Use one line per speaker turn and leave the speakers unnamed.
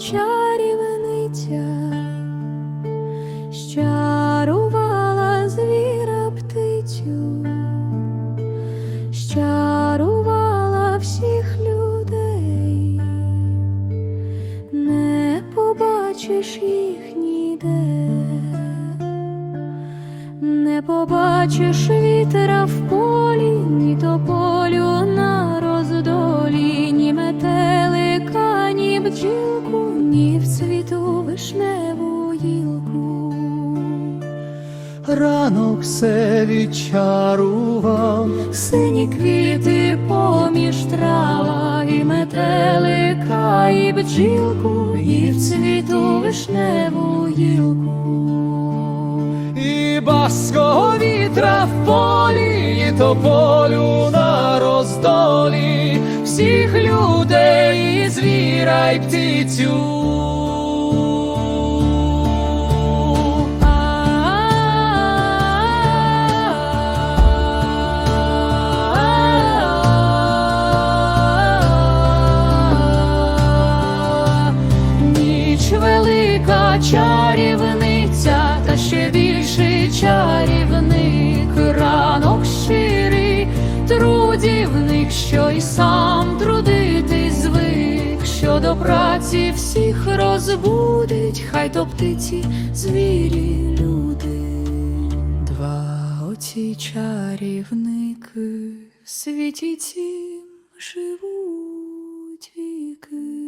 чарівниця, щарувала звіра птицю, щарувала всіх людей, не побачиш їх ніде, не побачиш вітера в полі,
Ранок все відчарував,
Сині квіти поміж трава, і метелика, і бджілку, і в цвіту вишневу гілку.
і баского вітра в полі, і тополю на роздолі, всіх людей, і звіра, й птицю.
Чарівниця, та ще більший чарівник, ранок щирий, трудівник, що й сам трудитись звик, що до праці всіх розбудить, хай то птиці, звірі, люди. Два оці чарівники в світі цім живуть віки.